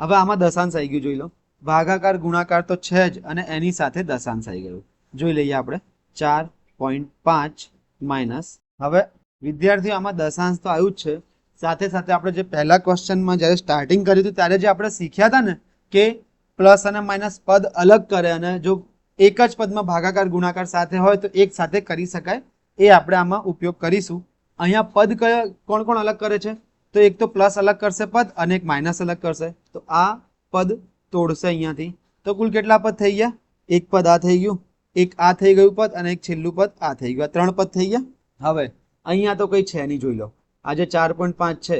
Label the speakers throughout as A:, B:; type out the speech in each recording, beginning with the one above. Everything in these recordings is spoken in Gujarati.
A: હવે આમાં દશાંશ આવી ગયું, જોઈ લો. ભાગાકાર, ગુણાકાર તો છે જ, અને એની સાથે દશાંશ આવી ગયું. જોઈ લઈએ આપણે. ચાર પોઈન્ટ પાંચ માઇનસ. હવે વિદ્યાર્થીઓ, આમાં દશાંશ તો આવ્યું જ છે. સાથે સાથે આપણે જે પહેલા ક્વેશ્ચનમાં જ્યારે સ્ટાર્ટિંગ કર્યું હતું, ત્યારે જે આપણે શીખ્યા હતા ને, કે પ્લસ અને માઇનસ પદ અલગ કરે અને જો એક જ પદમાં ભાગાકાર, ગુણાકાર સાથે હોય, તો એક સાથે કરી શકાય. એ આપણે આમાં ઉપયોગ કરીશું. અહીંયા પદ કયા, કોણ કોણ અલગ કરે છે? તો એક તો પ્લસ અલગ કરશે પદ અને એક માઇનસ અલગ કરશે. તો આ પદ તોડશે અહીંયાથી. તો કુલ કેટલા પદ થઈ ગયા? એક પદ આ થઈ ગયું, એક આ થઈ ગયું પદ અને એક છેલ્લું પદ આ થઈ ગયું. ત્રણ પદ થઈ ગયા? હવે અહીંયા તો કંઈ છે નહીં, જોઈ લો. આ જે ચાર પોઈન્ટ પાંચ છે,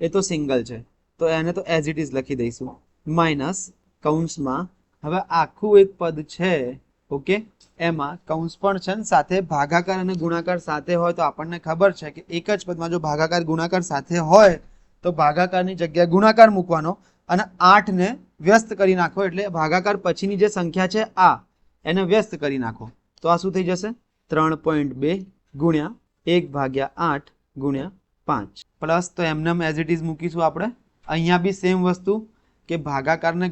A: એ તો સિંગલ છે. તો એને તો એઝ ઇટ ઇઝ લખી દઈશું. માઇનસ કૌંસમાં. હવે આખું એક પદ છે ઓકે? એમાં કૌંસ પણ છે સાથે ભાગાકાર અને ગુણાકાર સાથે હોય તો આપણને ખબર છે કે એક જ પદમાં જો ભાગાકાર, ગુણાકાર સાથે હોય તો ભાગાકારની જગ્યાએ ગુણાકાર મૂકવાનો અને આઠને વ્યસ્ત કરી નાખો એટલે ભાગાકાર પછીની જે સંખ્યા છે આ, એને વ્યસ્ત કરી નાખો. તો આ શું થઈ જશે? ત્રણ પોઈન્ટ બે ગુણ્યા એક ભાગ્યા આઠ ગુણ્યા પાંચ. પ્લસ તો એમને એઝ ઇટ ઇઝ મૂકીશું આપણે. અહીંયા બી સેમ વસ્તુ કે ભાગાકારને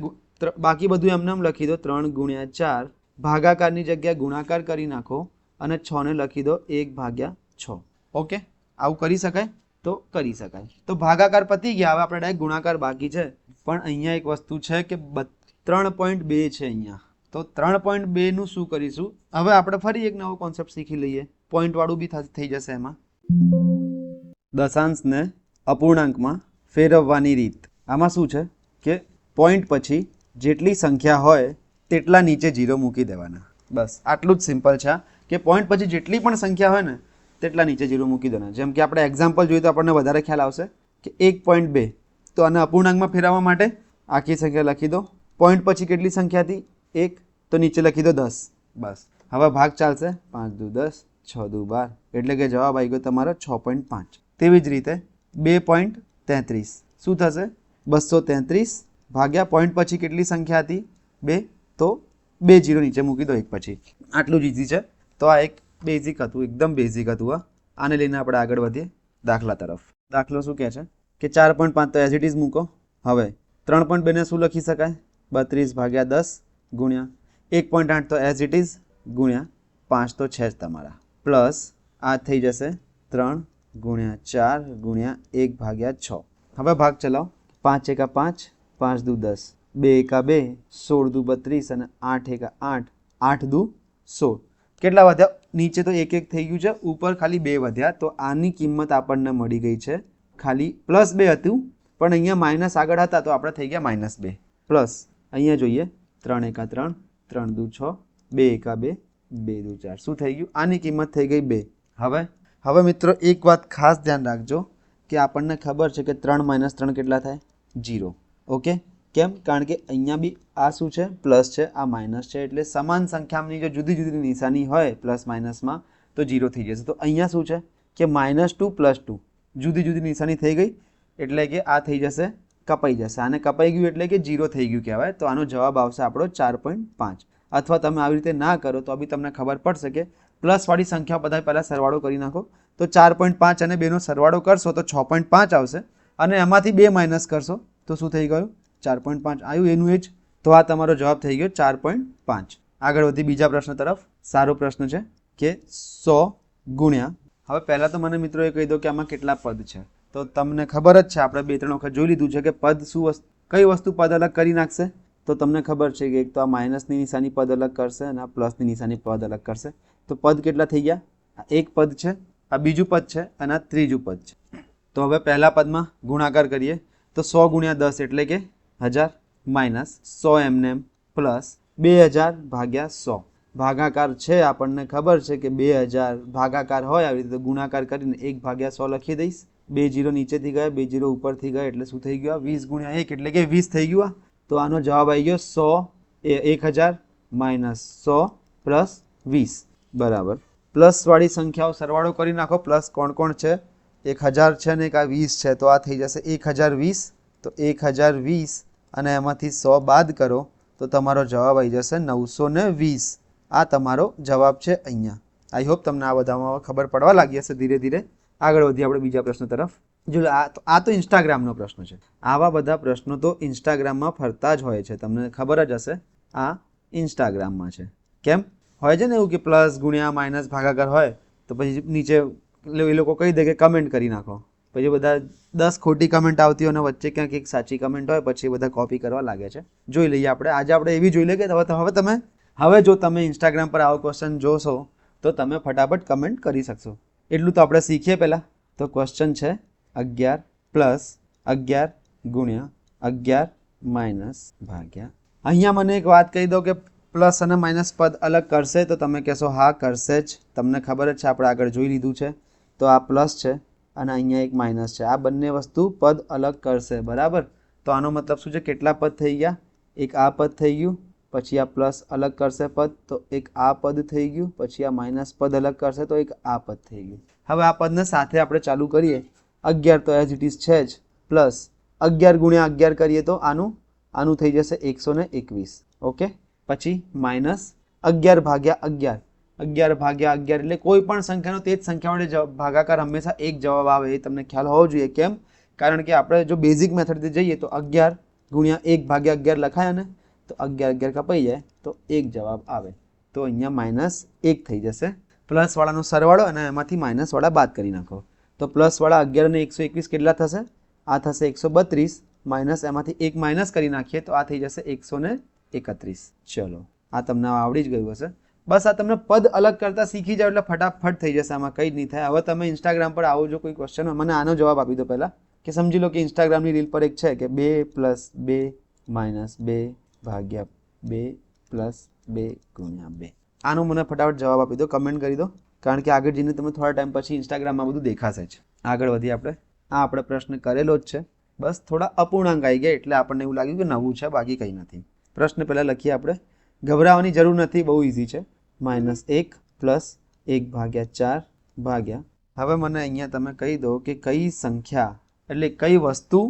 A: બાકી બધું એમને એમ લખી દો. ત્રણ ગુણ્યા ચાર ભાગાકારની જગ્યાએ ગુણાકાર કરી નાખો અને છ ને લખી દો એક ભાગ્યા છ. ઓકે આવું કરી શકાય? તો કરી શકાય. તો ભાગાકાર પતી ગયા. હવે આપણે ડાયરેક્ટ ગુણાકાર બાકી છે. પણ અહીંયા એક વસ્તુ છે કે ત્રણ પોઈન્ટ બે છે અહીંયા. તો ત્રણ પોઈન્ટ બેનું શું કરીશું? હવે આપણે ફરી એક નવો કોન્સેપ્ટ શીખી લઈએ. પોઈન્ટ વાળું બી થઈ જશે એમાં. દશાંશને અપૂર્ણાંકમાં ફેરવવાની રીત. આમાં શું છે? કે પોઈન્ટ પછી જેટલી સંખ્યા હોય તેટલા નીચે જીરો મૂકી દેવાના. બસ, આટલું જ સિમ્પલ છે કે પોઈન્ટ પછી જેટલી પણ સંખ્યા હોય ને, તેટલા નીચે જીરો મૂકી દેવાના. જેમ કે આપણે એક્ઝામ્પલ જોઈએ તો આપણને વધારે ખ્યાલ આવશે કે એક પોઈન્ટ બે. તો આને અપૂર્ણાંકમાં ફેરવવા માટે આખી સંખ્યા લખી દો. પોઈન્ટ પછી કેટલી સંખ્યા હતી? એક. તો નીચે લખી દો દસ. બસ. હવે ભાગ ચાલશે. પાંચ દુ દસ, છ દુ બાર. એટલે કે જવાબ આવી ગયો તમારો છ પોઈન્ટ પાંચ. તેવી જ રીતે બે પોઈન્ટ તેત્રીસ. શું થશે? બસો તેત્રીસ ભાગ્યા પોઈન્ટ પછી કેટલી સંખ્યા હતી? બે. તો બે જીરો નીચે મૂકી દો એક પછી. આટલું જ ઇઝી છે. તો આ એક બેઝિક હતું, એકદમ બેઝિક હતું આ આને લઈને આપણે આગળ વધીએ દાખલા તરફ. દાખલો શું કહે છે? કે ચાર પોઈન્ટ પાંચ તો એઝ ઇટ ઇઝ મૂકો. હવે, ત્રણ પોઈન્ટ બેને શું લખી શકાય? બત્રીસ ભાગ્યા દસ ગુણ્યા એક પોઈન્ટ આઠ તો એઝ ઇટ ઇઝ ગુણ્યા પાંચ તો છે જ તમારા. પ્લસ આ થઈ જશે ત્રણ ગુણ્યા ચાર ગુણ્યા એક ભાગ્યા છ. હવે ભાગ ચલાવો. પાંચ એકા પાંચ પાંચ દુ દસ. બે એકા બે, સોળ દુ બત્રીસ અને આઠ એકા આઠ આઠ દુ સોળ. કેટલા વધ્યા? નીચે તો એક એક થઈ ગયું છે, ઉપર ખાલી બે વધ્યા. તો આની કિંમત આપણને મળી ગઈ છે, ખાલી પ્લસ બે હતું, પણ અહીંયા માઇનસ આગળ હતા, તો આપણે થઈ ગયા માઇનસ બે. પ્લસ, અહીંયા જોઈએ, ત્રણ એકા ત્રણ ત્રણ દુ છ, બે એકા બે બે દુ ચાર. શું થઈ ગયું? આની કિંમત થઈ ગઈ બે. હવે હવે મિત્રો એક વાત ખાસ ધ્યાન રાખજો, કે આપણને ખબર છે કે ત્રણ માઇનસ ત્રણ કેટલા થાય? Zero okay? કેમ? કારણ કે અહીંયા બી આ શું છે? પ્લસ છે, આ માઇનસ છે, એટલે સમાન સંખ્યાની જો જુદી જુદી નિશાની હોય પ્લસ માઇનસમાં, તો જીરો થઈ જશે. તો અહીંયા શું છે? કે માઇનસ ટુ પ્લસ ટુ. જુદી જુદી નિશાની થઈ ગઈ, એટલે કે આ થઈ જશે, કપાઈ જશે. આને કપાઈ ગયું એટલે કે ઝીરો થઈ ગયું કહેવાય. તો આનો જવાબ આવશે આપણો ચાર પોઈન્ટ પાંચ. અથવા તમે આવી રીતે ના કરો, તો બી તમને ખબર પડશે કે પ્લસવાળી સંખ્યા બધા પહેલાં સરવાળો કરી નાખો. તો ચાર પોઈન્ટ પાંચ અને બેનો સરવાળો કરશો, તો છ પોઈન્ટ પાંચ આવશે. અને એમાંથી બે માઇનસ કરશો, તો શું થઈ ગયું? ચાર પોઈન્ટ પાંચ આવ્યું એનું એ જ તો આ તમારો જવાબ થઈ ગયો ચાર પોઈન્ટ પાંચ. આગળ વધી બીજા પ્રશ્ન તરફ. સારો પ્રશ્ન છે કે સો ગુણ્યા. હવે પહેલાં તો મને મિત્રો એ કહી દો કે આમાં કેટલા પદ છે. તો તમને ખબર જ છે, આપણે બે ત્રણ વખત જોઈ લીધું છે કે પદ શું કઈ વસ્તુ પદ અલગ કરી નાખશે? તો તમને ખબર છે કે એક તો આ માઇનસની નિશાની પદ અલગ કરશે અને આ પ્લસની નિશાની પદ અલગ કરશે. તો પદ કેટલા થઈ ગયા? આ એક પદ છે, આ બીજું પદ છે અને આ ત્રીજું પદ છે. તો હવે પહેલા પદમાં ગુણાકાર કરીએ. તો સો ગુણ્યા દસ એટલે કે હજાર માઇનસ સો એમને પ્લસ બે હજાર ભાગ્યા સો. ભાગાકાર છે આપણને ખબર છે કે બે હજાર ભાગાકાર હોય આવી રીતે ગુણાકાર કરીને એક ભાગ્યા સો લખી દઈશ. બે જીરો નીચેથી ગયા, બે જીરો ઉપરથી ગયા, એટલે શું થઈ ગયું વીસ ગુણ્યા એક એટલે કે વીસ થઈ ગયું તો આનો જવાબ આવી ગયો સો એ એક હજાર માઇનસ સો પ્લસ વીસ. બરાબર. પ્લસવાળી સંખ્યાઓ સરવાળો કરી નાખો. પ્લસ કોણ કોણ છે? એક હજાર છે ને એક આ વીસ છે, તો આ થઈ જશે એક હજાર વીસ. તો એક હજાર વીસ અને એમાંથી સો બાદ કરો, તો તમારો જવાબ આવી જશે નવસો ને વીસ. આ તમારો જવાબ છે અહીંયા. આઈ હોપ તમને આ બધામાં ખબર પડવા લાગી હશે ધીરે ધીરે. આગળ વધીએ આપણે બીજા પ્રશ્ન તરફ. જો આ આ તો ઇન્સ્ટાગ્રામનો પ્રશ્ન છે. આવા બધા પ્રશ્નો તો ઇન્સ્ટાગ્રામમાં ફરતા જ હોય છે. તમને ખબર જ હશે, આ ઇન્સ્ટાગ્રામમાં છે. કેમ? હોય છે ને એવું કે પ્લસ ગુણ્યા માઇનસ ભાગાકાર હોય, તો પછી નીચે એ લોકો કહી દે કે કમેન્ટ કરી નાખો. પછી બધા દસ ખોટી કમેન્ટ આવતી હોય અને વચ્ચે ક્યાંક એક સાચી કમેન્ટ હોય, પછી બધા કોપી કરવા લાગે છે. જોઈ લઈએ આપણે. આજે આપણે એવી જોઈ લઈએ કે હવે હવે તમે હવે જો તમે ઇન્સ્ટાગ્રામ પર આવો ક્વેશ્ચન જોશો, તો તમે ફટાફટ કમેન્ટ કરી શકશો. એટલું તો આપણે શીખીએ પહેલાં. તો ક્વેશ્ચન છે અગિયાર પ્લસ અગિયાર ગુણ્યા અગિયાર માઇનસ ભાગ્યા. અહીંયા મને એક વાત કહી દો કે પ્લસ અને માઇનસ પદ અલગ કરશે, તો તમે કહેશો, હા, કરશે જ. તમને ખબર જ છે, આપણે આગળ જોઈ લીધું છે. તો આ પ્લસ છે. અને અહીંયા એક માઇનસ છે. આ બંને વસ્તુ પદ અલગ કરશે, બરાબર? તો આનો મતલબ શું છે? કેટલા પદ થઈ ગયા? એક આ પદ થઈ ગયું, પછી આ પ્લસ અલગ કરશે પદ, તો એક આ પદ થઈ ગયું, પછી આ માઇનસ પદ અલગ કરશે, તો એક આ પદ થઈ ગયું. હવે આ પદને સાથે આપણે ચાલુ કરીએ. અગિયાર તો એઝ ઇટ ઇઝ છે જ. પ્લસ અગિયાર ગુણ્યા અગિયાર કરીએ તો આનું આનું થઈ જશે એકસો ને એકવીસ. ઓકે પછી માઇનસ અગિયાર ભાગ્યા અગિયાર. અગિયાર ભાગ્યા અગિયાર એટલે કોઈ પણ સંખ્યાનો તે જ સંખ્યા વડે ભાગાકાર હંમેશા એક જવાબ આવે એ તમને ખ્યાલ હોવો જોઈએ. કેમ? કારણ કે આપણે જો બેઝિક મેથડથી જઈએ તો અગિયાર ગુણ્યા એક ભાગ્યા અગિયાર લખાય ને તો અગિયાર અગિયાર કપાઈ જાય તો એક જવાબ આવે. તો અહીંયા માઇનસ એક થઈ જશે. પ્લસવાળાનો સરવાળો અને એમાંથી માઇનસવાળા બાદ કરી નાખો. તો પ્લસવાળા અગિયાર અને એકસો એકવીસ કેટલા થશે? આ થશે એકસો બત્રીસ. માઇનસ એમાંથી એક માઇનસ કરી નાખીએ તો આ થઈ જશે એકસો ને એકત્રીસ. ચલો, આ તમને આવડી જ ગયું હશે. બસ આ તમને પદ અલગ કરતાં શીખી જાવ એટલે ફટાફટ થઈ જશે, આમાં કંઈ જ નહીં થાય. હવે તમે ઇન્સ્ટાગ્રામ પર આવો જો કોઈ ક્વેશ્ચન મને આનો જવાબ આપી દો પહેલાં, કે સમજી લો કે ઇન્સ્ટાગ્રામની રીલ પર એક છે કે બે પ્લસ બે માઇનસ બે ભાગ્યા બે પ્લસ બે ગુણ્યા બે. આનો મને ફટાફટ જવાબ આપી દો કમેન્ટ કરી દો. કારણ કે આગળ જઈને તમે થોડા ટાઈમ પછી ઇન્સ્ટાગ્રામમાં બધું દેખાશે જ. આગળ વધીએ આપણે. આ આપણે પ્રશ્ન કરેલો જ છે. બસ થોડા અપૂર્ણાંક આવી ગયા એટલે આપણને એવું લાગ્યું કે નવું છે, બાકી કંઈ નથી. પ્રશ્ન પહેલાં લખીએ આપણે. ગભરાવાની જરૂર નથી, બહુ ઇઝી છે. માઇનસ એક પ્લસ એક ભાગ્યા ચાર ભાગ્યા. હવે મને અહીંયા તમે કહી દો કે કઈ સંખ્યા એટલે કઈ વસ્તુ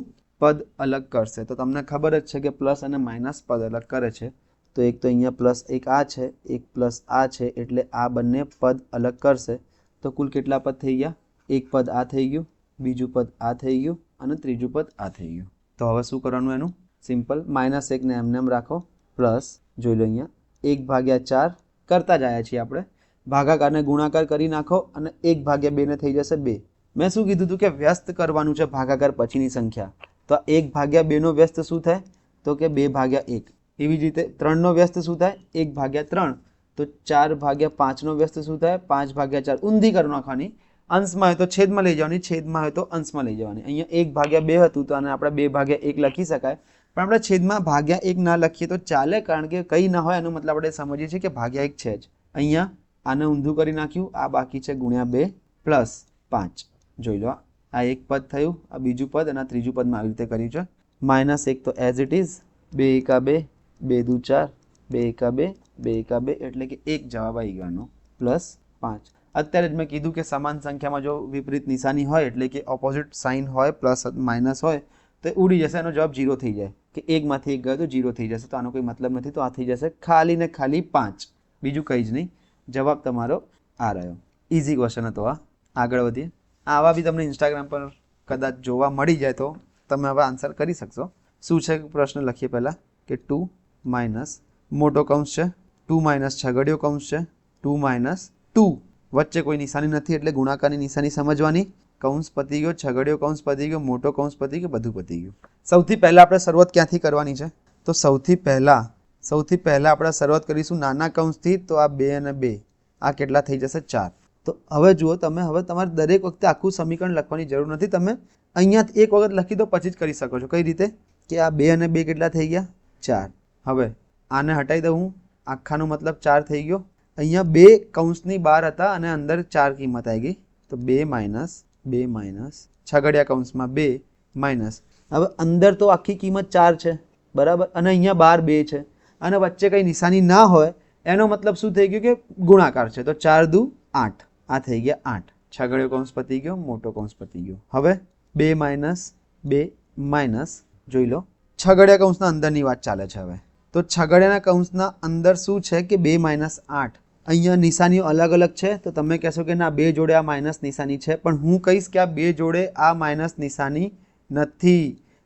A: પદ અલગ કરશે. તો તમને ખબર જ છે કે પ્લસ અને માઇનસ પદ અલગ કરે છે. તો એક તો અહીંયા પ્લસ એક આ છે, એક પ્લસ આ છે એટલે આ બંને પદ અલગ કરશે. તો કુલ કેટલા પદ થઈ ગયા? એક પદ આ થઈ ગયું, બીજું પદ આ થઈ ગયું અને ત્રીજું પદ આ થઈ ગયું. તો હવે શું કરવાનું એનું? સિમ્પલ, માઇનસ એકને એમને એમ રાખો, પ્લસ જોઈ લો અહીંયા, એક ભાગ્યા ચાર કરતા જ છીએ આપણે. ભાગાકારને ગુણાકાર કરી નાખો અને એક ભાગ્યા બેને થઈ જશે બે. મેં શું કીધું હતું કે વ્યસ્ત કરવાનું છે ભાગાકાર પછીની સંખ્યા. તો એક ભાગ્યા બેનો વ્યસ્ત શું થાય? તો કે બે ભાગ્યા એક. એવી જ રીતે ત્રણનો વ્યસ્ત શું થાય? એક ભાગ્યા ત્રણ. તો ચાર ભાગ્યા પાંચનો વ્યસ્ત શું થાય? પાંચ ભાગ્યા ચાર. ઊંધી કરી નાખવાની અંશમાં હોય તો છેદમાં લઈ જવાની. છેદમાં હોય તો અંશમાં લઈ જવાની. અહીંયા એક ભાગ્યા બે હતું તો આને આપણે બે ભાગ્યા એક લખી શકાય. પણ આપણે છેદમાં ભાગ્યા એક ના લખીએ તો ચાલે કારણ કે કંઈ ના હોય એનો મતલબ આપણે સમજીએ છીએ કે ભાગ્યા એક છે જ. અહીંયા આને ઊંધું કરી નાખ્યું, આ બાકી છે ગુણ્યા બે પ્લસ પાંચ. જોઈ લો આ એક પદ થયું, આ બીજું પદ અને આ ત્રીજું પદમાં આવી રીતે કર્યું છે. માઇનસ એક તો એઝ ઇટ ઇઝ બે એકા બે બે દુ ચાર, બે એકા બે બે એકા બે, એટલે કે એક જવાબ આવી ગયો પ્લસ પાંચ. અત્યારે જ મેં કીધું કે સમાન સંખ્યામાં જો વિપરીત નિશાની હોય, એટલે કે ઓપોઝિટ સાઇન હોય, પ્લસ માઇનસ હોય, તો ઉડી જશે, એનો જવાબ જીરો થઈ જાય. કે એકમાંથી એક ગયો તો જીરો થઈ જશે. તો આનો કોઈ મતલબ નથી. તો આ થઈ જશે ખાલી ને ખાલી પાંચ. બીજું કંઈ જ નહીં. જવાબ તમારો આ રહ્યો. ઇઝી ક્વેશ્ચન હતો આ. આગળ વધીએ. આવા બી તમને ઇન્સ્ટાગ્રામ પર કદાચ જોવા મળી જાય તો તમે હવે આન્સર કરી શકશો. શું છે પ્રશ્ન? લખીએ પહેલાં કે ટુ માઇનસ મોટો કૌંસ છે. ટુ માઇનસ છગડીયો કૌંસ છે. Two minus two. વચ્ચે કોઈ નિશાની નથી એટલે ગુણાકારની નિશાની સમજવાની. કૌંસ પતી ગયો, છગડીયો કૌંસ પતી ગયો, મોટો કૌંસ પતી ગયો, બધું પતી ગયું. સૌથી પહેલાં આપણે શરૂઆત ક્યાંથી કરવાની છે? તો સૌથી પહેલાં સૌથી પહેલાં આપણે શરૂઆત કરીશું નાના કૌંસથી, તો આ બે અને બે, આ કેટલા થઈ જશે? ચાર. તો હવે જુઓ, તમે હવે તમારે દરેક વખતે આખું સમીકરણ લખવાની જરૂર નથી. તમે અહીંયા એક વખત લખી દો, પછી જ કરી શકો છો. કઈ રીતે? કે આ બે અને બે કેટલા થઈ ગયા? ચાર. હવે આને હટાવી દઉં હું. આખાનો મતલબ ચાર થઈ ગયો. અહીંયા બે કૌંસની બહાર હતા અને અંદર ચાર કિંમત આવી ગઈ. તો બે માઇનસ બે માઇનસ, છગડિયા કૌંસમાં બે માઇનસ. હવે અંદર તો આખી કિંમત ચાર છે, બરાબર? અને અહીંયા બાર બે છે. અને વચ્ચે કંઈ નિશાની ના હોય, એનો મતલબ શું થઈ ગયું કે ગુણાકાર છે. તો ચાર દુ આઠ. આ થઈ ગયા આઠ. છગડિયો કૌંસ પતી ગયો, મોટો કૌંસ પતી ગયો. હવે બે માઇનસ બે માઇનસ, જોઈ લો. છગડિયા કૌંસના અંદરની વાત ચાલે છે હવે. તો છગડિયાના કૌંસના અંદર શું છે કે બે માઇનસ આઠ. અહીંયા નિશાનીઓ અલગ અલગ છે, તો તમે કહેશો કે ના, બે જોડે આ માઇનસ નિશાની છે, પણ હું કહીશ કે આ બે જોડે આ માઇનસ નિશાની નથી.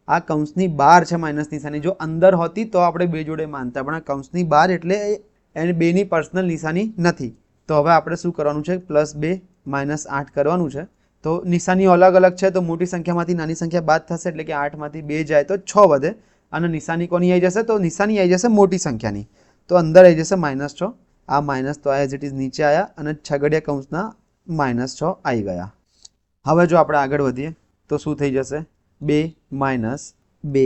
A: આ કૌંસની બહાર છે માઇનસ નિશાની. જો અંદર હોતી તો આપણે બે જોડે માનતા, પણ આ કૌંસની બહાર એટલે એને બેની પર્સનલ નિશાની નથી. તો હવે આપણે શું કરવાનું છે? પ્લસ બે માઇનસ આઠ કરવાનું છે. તો નિશાનીઓ અલગ અલગ છે, તો મોટી સંખ્યામાંથી નાની સંખ્યા બાદ થશે, એટલે કે આઠમાંથી બે જાય તો છ વધે. અને નિશાની કોની આવી જશે? તો નિશાની આવી જશે મોટી સંખ્યાની. તો અંદર આવી જશે માઇનસ છ. આ માઇનસ તો એઝ ઇટ ઇઝ નીચે આવ્યા અને છગડિયા કૌંસના માઇનસ છ આવી ગયા. હવે જો આપણે આગળ વધીએ, તો શું થઈ જશે? બે માઇનસ બે.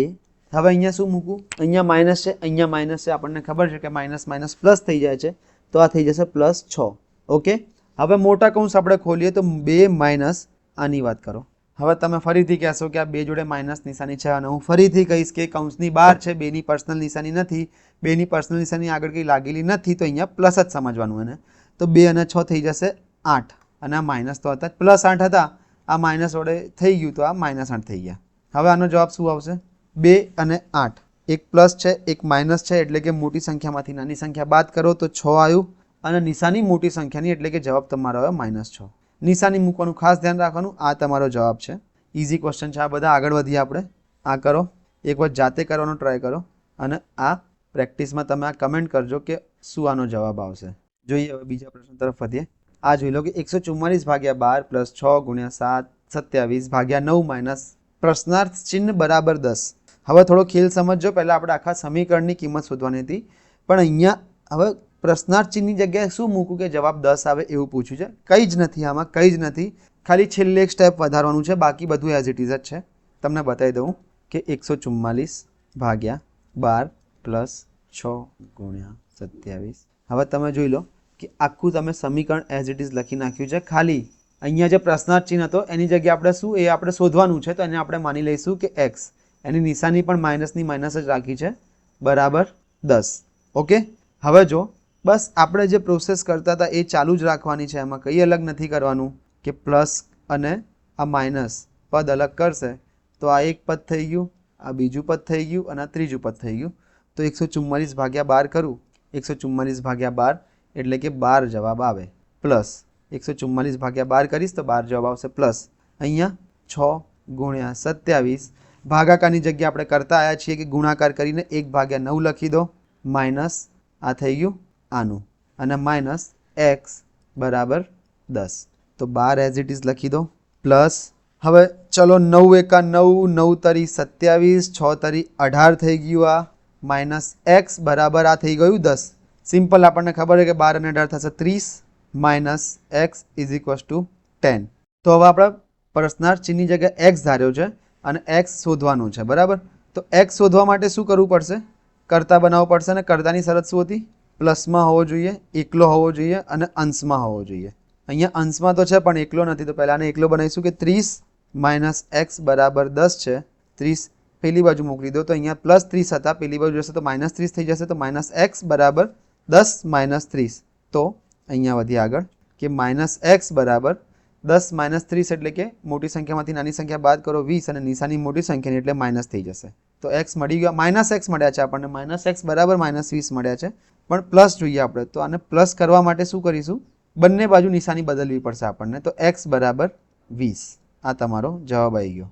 A: હવે અહીંયા શું મૂકું અહીંયા માઇનસ છે, અહીંયા માઇનસ છે. આપણને ખબર છે કે માઇનસ માઇનસ પ્લસ થઈ જાય છે, તો આ થઈ જશે પ્લસ છ. ઓકે? હવે મોટા કૌંસ આપણે ખોલીએ તો બે માઇનસ આની વાત કરો. હવે તમે ફરીથી કહેશો કે આ બે જોડે માઇનસ નિશાની છે અને હું ફરીથી કહીશ કે કૌંસની બહાર છે, બેની પર્સનલ નિશાની નથી, બેની પર્સનલ નિશાની આગળ કંઈ લાગેલી નથી, તો અહીંયા પ્લસ જ સમજવાનું એને. તો બે અને છ થઈ જશે આઠ. અને આ માઇનસ તો હતા પ્લસ આઠ હતા. આ માઇનસ વડે થઈ ગયું તો આ માઇનસ આઠ થઈ ગયા. હવે આનો જવાબ શું આવશે? બે અને આઠ. એક પ્લસ છે, એક માઇનસ છે, એટલે કે મોટી સંખ્યામાંથી નાની સંખ્યા બાદ કરો તો છ આવ્યું. અને નિશાની મોટી સંખ્યાની એટલે કે જવાબ તમારો આવ્યો માઇનસ છ. નિશાની મૂકવાનું ખાસ ધ્યાન રાખવાનું. આ તમારો જવાબ છે. ઇઝી ક્વેશ્ચન છે. આ બધા આગળ વધીએ આપણે. આ કરો. એક વાર જાતે કરવાનો ટ્રાય કરો. અને આ પ્રેક્ટિસમાં તમે આ કમેન્ટ કરજો કે શું આનો જવાબ આવશે. જોઈએ હવે બીજા પ્રશ્ન તરફ વધીએ. આ જોઈ લો કે એકસો ચુમ્માલીસ ભાગ્યા બાર પ્લસ છ ગુણ્યા સાત સત્યાવીસ ભાગ્યા નવ માઇનસ પ્રશ્નાર્થ ચિહ્ન બરાબર દસ. હવે થોડો ખેલ સમજજો. પહેલાં આપણે આખા સમીકરણની કિંમત શોધવાની હતી. પણ અહીંયા હવે પ્રશ્નાર્થ ચિહ્નની જગ્યાએ શું મૂકું કે જવાબ દસ આવે એવું પૂછ્યું છે? કંઈ જ નથી આમાં, કંઈ જ નથી. ખાલી છેલ્લે એક સ્ટેપ વધારવાનું છે, બાકી બધું એઝ ઇટ ઇઝ જ છે. તમને બતાવી દઉં કે એકસો ચુમ્માલીસ ભાગ્યા બાર પ્લસ છ ગુણ્યા સત્યાવીસ. હવે તમે જોઈ લો કે આખું તમે સમીકરણ એઝ ઇટ ઇઝ લખી નાખ્યું છે. ખાલી અહીંયા જે પ્રશ્નાર્થ ચિહ્ન હતો, એની જગ્યાએ આપણે શું, એ આપણે શોધવાનું છે, તો એને આપણે માની લઈશું કે એક્સ એની નિશાની પણ માઇનસની માઇનસ જ રાખી છે. બરાબર દસ. ઓકે? હવે જો બસ આપણે જે પ્રોસેસ કરતા હતા એ ચાલુ જ રાખવાની છે. એમાં કંઈ અલગ નથી કરવાનું કે પ્લસ અને આ માઇનસ પદ અલગ કરશે. તો આ એક પદ થઈ ગયું, આ બીજું પદ થઈ ગયું અને આ ત્રીજું પદ થઈ ગયું. તો એકસો ચુમ્માલીસ ભાગ્યા બાર કરું. એકસો ચુમ્માલીસ ભાગ્યા બાર એટલે કે બાર જવાબ આવે. પ્લસ એકસો ચુમ્માલીસ ભાગ્યા બાર કરીશ તો બાર જવાબ આવશે પ્લસ અહીંયા છ ગુણ્યા સત્યાવીસ ભાગાકારની જગ્યા આપણે કરતા આવ્યા છીએ કે ગુણાકાર કરીને એક ભાગ્યા નવ લખી દો. માઇનસ આ થઈ ગયું. આનું અને માઇનસ એક્સ બરાબર દસ. તો બાર એઝ ઇટ ઇઝ લખી દો. પ્લસ, હવે ચલો નવ એકા નવ નવ તરી સત્યાવીસ, છ તરી અઢાર થઈ ગયું આ. માઇનસ એક્સ બરાબર આ થઈ ગયું દસ. સિમ્પલ આપણને ખબર છે કે બાર અને અઢાર થશે ત્રીસ. Minus x is equals to ten તો હવે આપણે પ્રશ્નાર્થ ચિહ્નની જગ્યાએ એક્સ ધાર્યો છે અને એક્સ શોધવાનું છે, બરાબર? તો એક્સ શોધવા માટે શું કરવું પડશે? કરતા બનાવવું પડશે અને કરતાની શરત શું હતી? પ્લસમાં હોવો જોઈએ, એકલો હોવો જોઈએ અને અંશમાં હોવો જોઈએ. અહીંયા અંશમાં તો છે, પણ એકલો નથી. તો પહેલાં એકલો બનાવીશું કે ત્રીસ માઇનસ એક્સ બરાબર દસ છે. ત્રીસ પેલી બાજુ મોકલી દો. તો અહીંયા પ્લસ ત્રીસ હતા, પેલી બાજુ જશે તો માઇનસ ત્રીસ થઈ જશે. તો માઇનસ એક્સ બરાબર દસ માઇનસ ત્રીસ. તો અહીંયા વધી આગળ કે માઇનસ એક્સ બરાબર દસ માઇનસ ત્રીસ એટલે કે મોટી સંખ્યામાંથી નાની સંખ્યા બાદ કરો વીસ અને નિશાની મોટી સંખ્યાની એટલે માઇનસ થઈ જશે. તો એક્સ મળી ગયા. માઇનસ એક્સ મળ્યા છે આપણને. માઇનસ એક્સ બરાબર માઇનસ વીસ મળ્યા છે. પણ પ્લસ જોઈએ આપણે. તો આને પ્લસ કરવા માટે શું કરીશું? બંને બાજુ નિશાની બદલવી પડશે આપણને. તો એક્સ બરાબર વીસ. આ તમારો જવાબ આવી ગયો.